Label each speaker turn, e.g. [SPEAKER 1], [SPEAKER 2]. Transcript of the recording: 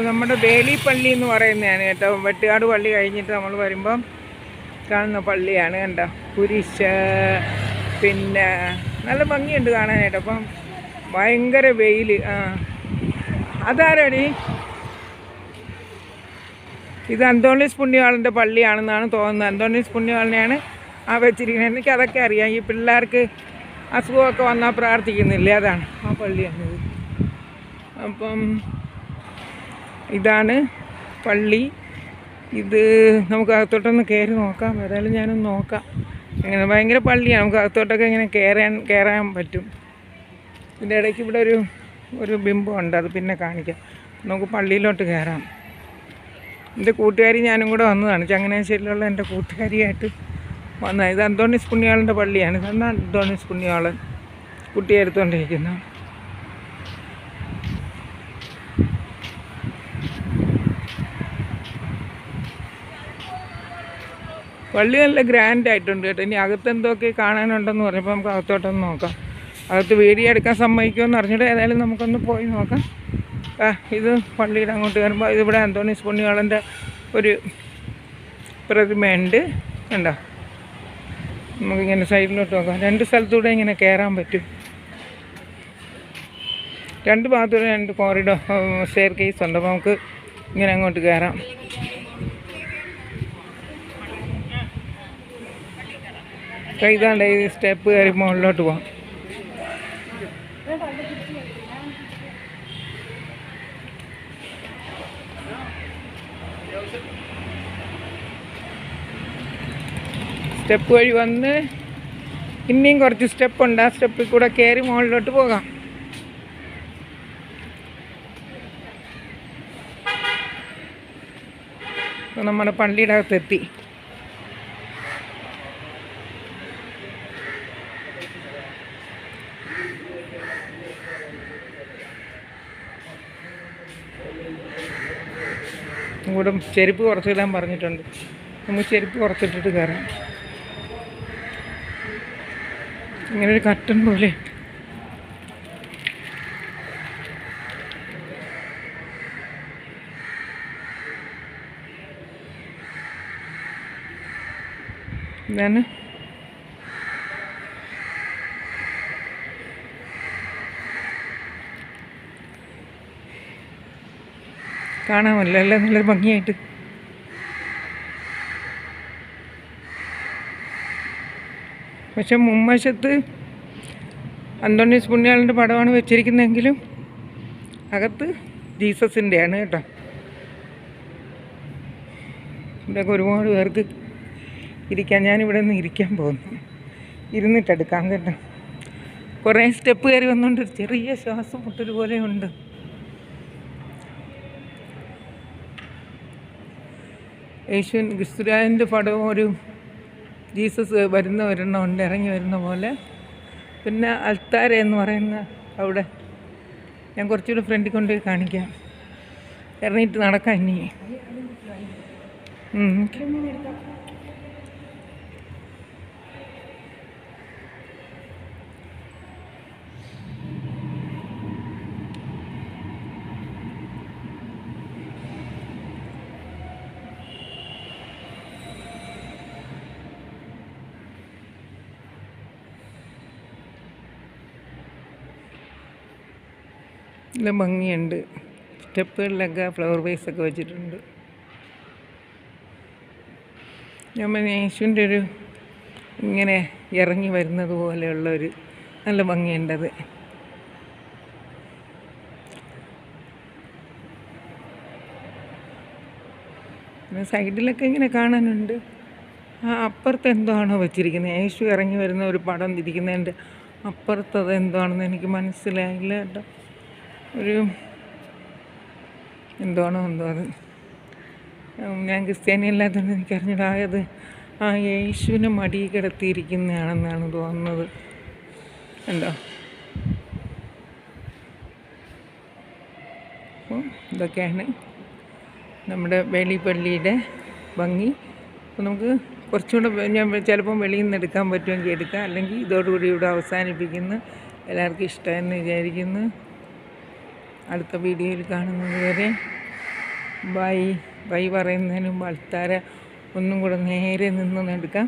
[SPEAKER 1] നമ്മുടെ വേലിപ്പള്ളി എന്ന് പറയുന്നതാണ് കേട്ടോ. വെട്ടുകാട് പള്ളി കഴിഞ്ഞിട്ട് നമ്മൾ വരുമ്പം കാണുന്ന പള്ളിയാണ് കണ്ടോ. കുരിശ് പിന്നെ നല്ല ഭംഗിയുണ്ട് കാണാനായിട്ട്. അപ്പം ഭയങ്കര വെയിൽ ആ. അതാരടി? ഇത് അന്തോണീസ് പുണ്യവാളന്റെ പള്ളിയാണെന്നാണ് തോന്നുന്നത്. അന്തോണീസ് പുണ്യവാളിനെയാണ് ആ വെച്ചിരിക്കുന്നത്. എനിക്ക് അതൊക്കെ അറിയാം. ഈ പിള്ളേർക്ക് അസുഖമൊക്കെ വന്നാൽ പ്രാർത്ഥിക്കുന്നില്ലേ? അതാണ് ആ പള്ളിയാണിത് അപ്പം ഇതാണ് പള്ളി. ഇത് നമുക്ക് അകത്തോട്ടൊന്ന് കയറി നോക്കാം. ഏതായാലും ഞാനൊന്ന് നോക്കാം. ഇങ്ങനെ ഭയങ്കര പള്ളിയാണ്. നമുക്ക് അകത്തോട്ടൊക്കെ ഇങ്ങനെ കയറാൻ കയറാൻ പറ്റും. ഇതിന്റെ ഇടയ്ക്ക് ഇവിടെ ഒരു ഒരു ബിംബമുണ്ട് അത് പിന്നെ കാണിക്കാം. നമുക്ക് പള്ളിയിലോട്ട് കയറാം എന്റെ കൂട്ടുകാരി ഞാനും കൂടെ വന്നതാണ്. ചങ്ങനാശ്ശേരിയിലുള്ള എന്റെ കൂട്ടുകാരിയായിട്ട് വന്ന ഇത് അന്തോണിസ് പുണ്യാളന്റെ പള്ളിയാണ്. ഇതാണ് അന്തോണിസ് പുണ്യാളൻ കുട്ടിയെ എടുത്തുകൊണ്ടിരിക്കുന്നത്. പള്ളി നല്ല ഗ്രാൻഡ് ആയിട്ടുണ്ട് കേട്ടോ. ഇനി അകത്ത് എന്തൊക്കെ കാണാനുണ്ടെന്ന് പറഞ്ഞപ്പോൾ നമുക്ക് അകത്തോട്ടൊന്ന് നോക്കാം. അകത്ത് വീഡിയോ എടുക്കാൻ സമ്മതിക്കുമെന്ന് അറിഞ്ഞിട്ട് ഏതായാലും നമുക്കൊന്ന് പോയി നോക്കാം. ഇത് പള്ളിയുടെ അങ്ങോട്ട് കയറുമ്പോൾ ഇതിവിടെ അന്തോണീസ് പുണ്യാളന്റെ ഒരു പ്രതിമയുണ്ട്. കണ്ടോ? നമുക്കിങ്ങനെ സൈഡിലോട്ട് നോക്കാം. രണ്ട് സ്ഥലത്തൂടെ ഇങ്ങനെ കയറാൻ പറ്റും. രണ്ട് ഭാഗത്തൂടെ രണ്ട് കോറിഡോർ സ്റ്റെയർ കേസ് ഉണ്ട്. അപ്പോൾ നമുക്ക് ഇങ്ങനെ അങ്ങോട്ട് കയറാം ഇതാണ്ട് ഈ സ്റ്റെപ്പ് കയറി മുകളിലോട്ട് പോകാം സ്റ്റെപ്പ് വഴി വന്ന് ഇനിയും കുറച്ച് സ്റ്റെപ്പ് ഉണ്ട്. ആ സ്റ്റെപ്പിൽ കൂടെ കയറി മുകളിലോട്ട് പോകാം. നമ്മുടെ പള്ളിയുടെ അകത്തെത്തി. ഇവിടെ ചെരുപ്പ് കുറച്ചിടാൻ പറഞ്ഞിട്ടുണ്ട്. നമുക്ക് ചെരുപ്പ് കുറച്ചിട്ടിട്ട് കയറാം ഇങ്ങനെ ഒരു കട്ടൻ പോലെ ഇതാണ് കാണാമല്ലോ എല്ലാം നല്ല ഭംഗിയായിട്ട്. പക്ഷെ മുൻവശത്ത് അന്തോണീസ് പുണ്യാളിന്റെ പടമാണ് വെച്ചിരിക്കുന്നതെങ്കിലും അകത്ത് ജീസസിന്റെയാണ് കേട്ടോ. ഇവിടെയൊക്കെ ഒരുപാട് പേർക്ക് ഇരിക്കാൻ ഞാനിവിടെ നിന്ന് ഇരിക്കാൻ പോകുന്നു. ഇരുന്നിട്ടെടുക്കാം കേട്ടോ. കുറേ സ്റ്റെപ്പ് കയറി വന്നുകൊണ്ട് ചെറിയ ശ്വാസം മുട്ടൽ പോലെ യേശുവിൻ ക്രിസ്തുരാജന്റെ പടവും ഒരു ജീസസ് വരുന്ന ഒരെണ്ണമുണ്ട് ഇറങ്ങി വരുന്ന പോലെ. പിന്നെ അൽത്താര എന്ന് പറയുന്ന അവിടെ ഞാൻ കുറച്ചുകൂടി ഫ്രണ്ടിൽ കൊണ്ടുപോയി കാണിക്കാം. ഇറങ്ങിയിട്ട് നടക്കാം ഇനി. നല്ല ഭംഗിയുണ്ട്. സ്റ്റെപ്പുകളിലൊക്കെ ഫ്ലവർ വേസ് ഒക്കെ വെച്ചിട്ടുണ്ട് നമ്മൾ യേശുവിന്റെ ഒരു ഇങ്ങനെ ഇറങ്ങി വരുന്നത് പോലെയുള്ള ഒരു നല്ല ഭംഗിയുണ്ടത് പിന്നെ സൈഡിലൊക്കെ ഇങ്ങനെ കാണാനുണ്ട്. ആ അപ്പുറത്ത് എന്താണോ വെച്ചിരിക്കുന്നത്. യേശു ഇറങ്ങി വരുന്ന ഒരു പടം തിരിക്കുന്നതിന്റെ അപ്പുറത്ത് അത് എന്താണെന്ന് എനിക്ക് മനസ്സിലായില്ല കേട്ടോ. ഒരു എന്താണോ എന്തോ അത്. ഞാൻ ക്രിസ്ത്യാനി അല്ലാത്തതുകൊണ്ട് എനിക്കറിഞ്ഞിടായത് ആ യേശുവിനെ മടി കിടത്തിയിരിക്കുന്നതാണെന്നാണ് തോന്നുന്നത്. ഉണ്ടോ അപ്പോൾ ഇതൊക്കെയാണ് നമ്മുടെ വേളിപ്പള്ളിയുടെ ഭംഗി. അപ്പോൾ നമുക്ക് കുറച്ചുകൂടെ ഞാൻ ചിലപ്പം വെളിയിൽ നിന്ന് എടുക്കാൻ പറ്റുമെങ്കിൽ എടുക്കാം. അല്ലെങ്കിൽ ഇതോടുകൂടി ഇവിടെ അവസാനിപ്പിക്കുന്നു. എല്ലാവർക്കും ഇഷ്ടമെന്ന് വിചാരിക്കുന്നു. അടുത്ത വീഡിയോയിൽ കാണുന്നത് വരെ. ബൈ. ബൈ പറയുന്നതിന് മുമ്പ് ഒന്നും കൂടെ നേരെ നിന്ന് എടുക്കാം